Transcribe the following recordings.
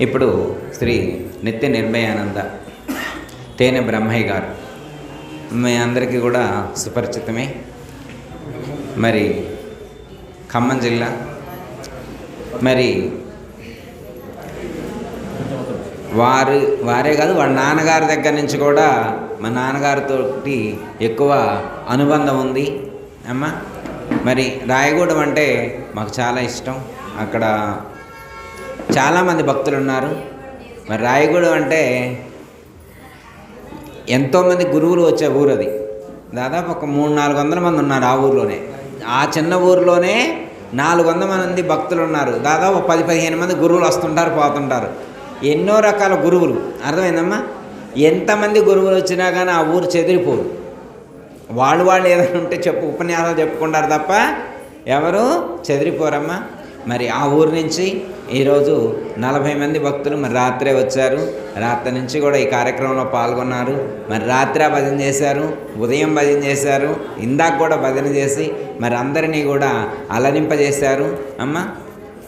ఇప్పుడు శ్రీ నిత్య నిర్భయానంద తేనె బ్రహ్మయ్య గారు. మీ అందరికీ కూడా సుపరిచితమే. మరి ఖమ్మం జిల్లా. మరి వారు వారే కాదు వాళ్ళ నాన్నగారి దగ్గర నుంచి కూడా మా నాన్నగారితో ఎక్కువ అనుబంధం ఉంది. అమ్మ మరి రాయగూడెం అంటే మాకు చాలా ఇష్టం. అక్కడ చాలామంది భక్తులు ఉన్నారు మరి రాయగూడెం అంటే ఎంతోమంది గురువులు వచ్చే ఊరు అది దాదాపు ఒక మూడు నాలుగు వందల మంది ఉన్నారు ఆ ఊర్లోనే. ఆ చిన్న ఊరిలోనే నాలుగు వందల మంది భక్తులు ఉన్నారు దాదాపు పది పదిహేను మంది గురువులు వస్తుంటారు పోతుంటారు. ఎన్నో రకాల గురువులు. అర్థమైందమ్మా? ఎంతమంది గురువులు వచ్చినా కానీ ఆ ఊరు చెదిరిపోదు. వాళ్ళు వాళ్ళు ఏదైనా ఉంటే చెప్పు ఉపన్యాసాలు చెప్పుకుంటారు తప్ప ఎవరు చెదిరిపోరమ్మా? మరి ఆ ఊరు నుంచి ఈరోజు నలభై మంది భక్తులు మరి రాత్రే వచ్చారు. రాత్రి నుంచి కూడా ఈ కార్యక్రమంలో పాల్గొన్నారు. మరి రాత్రే భజన చేశారు. ఉదయం భజన చేశారు. ఇందాక కూడా భజన చేసి మరి అందరినీ కూడా అలరింపజేశారు. అమ్మ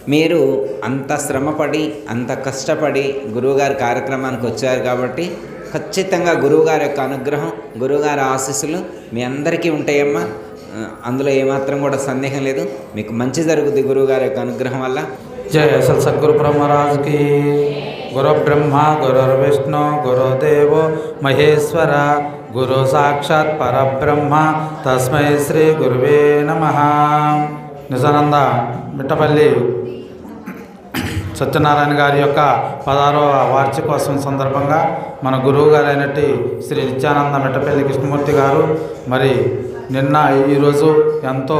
మీరు అంత శ్రమపడి అంత కష్టపడి గురువుగారి కార్యక్రమానికి వచ్చారు కాబట్టి ఖచ్చితంగా గురువుగారి యొక్క అనుగ్రహం గురువుగారి ఆశీస్సులు మీ అందరికీ ఉంటాయమ్మా. అందులో ఏమాత్రం కూడా సందేహం లేదు. మీకు మంచి జరుగుతుంది గురువుగారి యొక్క అనుగ్రహం వల్ల. జయ అసలు సద్గురు బ్రహ్మరాజుకి. గురు బ్రహ్మ గురు విష్ణు గురుదేవ మహేశ్వర గురు సాక్షాత్ పరబ్రహ్మ తస్మై శ్రీ గురువే నమ. నిజానంద మిట్టపల్లి సత్యనారాయణ గారి యొక్క పదహారవ వార్షికోత్సవం సందర్భంగా మన గురువు గారైనటి శ్రీ నిత్యానంద మిట్టపల్లి కృష్ణమూర్తి గారు మరి నిన్న ఈరోజు ఎంతో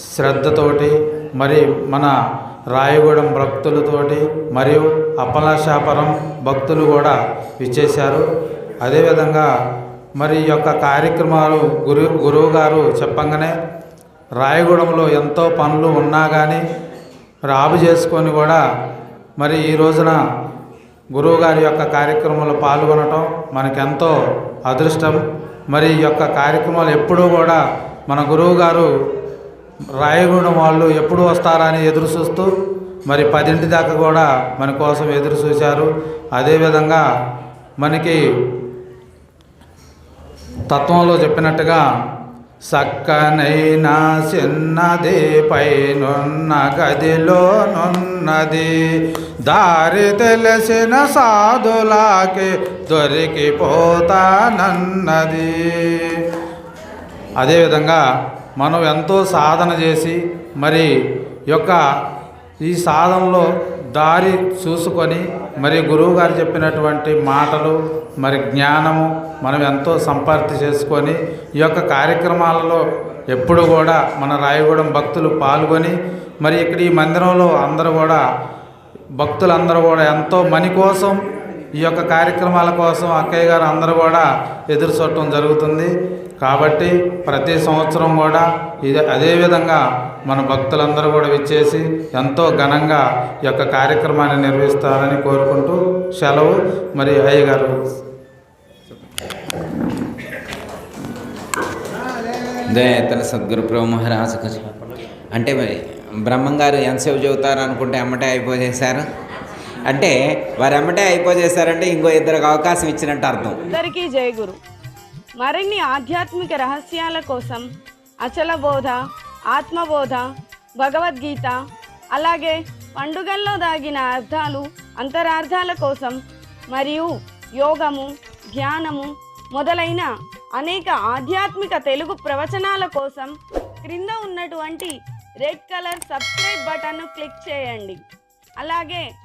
శ్రద్ధతోటి మరి మన రాయగూడెం భక్తులతోటి మరియు అప్పలాశాపురం భక్తులు కూడా విచ్చేశారు. అదేవిధంగా మరి ఈ యొక్క కార్యక్రమాలు గురు గురువు గారు చెప్పంగానే రాయగూడెంలో ఎంతో పనులు ఉన్నా కానీ మరి ఆపు చేసుకొని కూడా మరి ఈ రోజున గురువుగారి యొక్క కార్యక్రమంలో పాల్గొనటం మనకెంతో అదృష్టం. మరి ఈ యొక్క కార్యక్రమాలు ఎప్పుడూ కూడా మన గురువుగారు రాయగూడెం వాళ్ళు ఎప్పుడు వస్తారని ఎదురు చూస్తూ మరి పదింటి దాకా కూడా మన కోసం ఎదురు చూశారు. అదేవిధంగా మనకి తత్వంలో చెప్పినట్టుగా సక్కనైన చిన్నది పైనున్న గదిలో నున్నది. దారి తెలిసిన సాధులాకి దొరికిపోతానన్నది. అదేవిధంగా మనం ఎంతో సాధన చేసి మరి యొక్క ఈ సాధనలో దారి చూసుకొని మరి గురువుగారు చెప్పినటువంటి మాటలు మరి జ్ఞానము మనం ఎంతో సంపర్తి చేసుకొని ఈ యొక్క కార్యక్రమాలలో ఎప్పుడు కూడా మన రాయగూడెం భక్తులు పాల్గొని మరి ఇక్కడ ఈ మందిరంలో అందరూ కూడా భక్తులందరూ కూడా ఎంతో మని కోసం ఈ యొక్క కార్యక్రమాల కోసం అక్కయ్య గారు అందరూ కూడా ఎదురు చూడటం జరుగుతుంది. కాబట్టి ప్రతి సంవత్సరం కూడా ఇది అదేవిధంగా మన భక్తులందరూ కూడా విచ్చేసి ఎంతో ఘనంగా ఈ యొక్క కార్యక్రమాన్ని నిర్వహిస్తారని కోరుకుంటూ సెలవు. మరి అయ్య గారు. దయతల సద్గురు ప్రభు మహారాజు అంటే మరి బ్రహ్మంగారు ఎంతసేపు చెబుతారు అనుకుంటే ఎమ్మటే అయిపోయేశారు? అంటే వారు ఎమ్మటే అయిపోజేశారంటే ఇంకో ఇద్దరికి అవకాశం ఇచ్చినట్టు అర్థం. అందరికీ జయ గురు. మరిన్ని ఆధ్యాత్మిక రహస్యాల కోసం అచల బోధ ఆత్మబోధ భగవద్గీత అలాగే పండుగల్లో దాగిన అర్థాలు అంతరార్థాల కోసం మరియు యోగము ధ్యానము మొదలైన అనేక ఆధ్యాత్మిక తెలుగు ప్రవచనాల కోసం క్రింద ఉన్నటువంటి రెడ్ కలర్ సబ్స్క్రైబ్ బటన్ను క్లిక్ చేయండి. అలాగే